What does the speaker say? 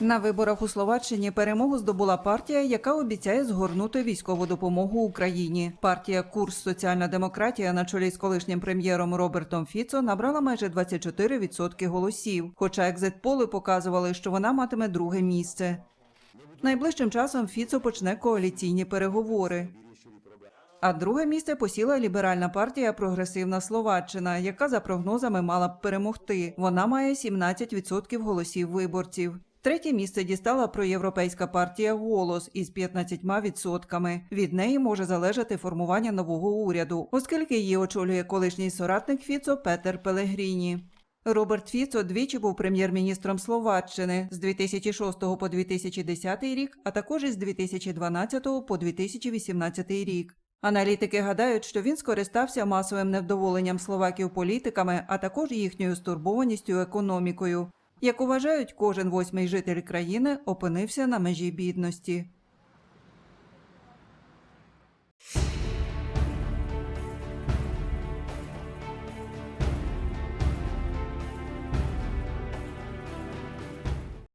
На виборах у Словаччині перемогу здобула партія, яка обіцяє згорнути військову допомогу Україні. Партія Курс Соціальна демократія на чолі з колишнім прем'єром Робертом Фіцо набрала майже 24% голосів. Хоча екзитполи показували, що вона матиме друге місце. Найближчим часом Фіцо почне коаліційні переговори. А друге місце посіла ліберальна партія Прогресивна Словаччина, яка за прогнозами мала б перемогти. Вона має 17% голосів виборців. Третє місце дістала проєвропейська партія Голос із 15%. Від неї може залежати формування нового уряду, оскільки її очолює колишній соратник Фіцо Петер Пелегріні. Роберт Фіцо двічі був прем'єр-міністром Словаччини з 2006 по 2010 рік, а також із 2012 по 2018 рік. Аналітики гадають, що він скористався масовим невдоволенням словаків політиками, а також їхньою стурбованістю економікою. Як вважають, кожен восьмий житель країни опинився на межі бідності.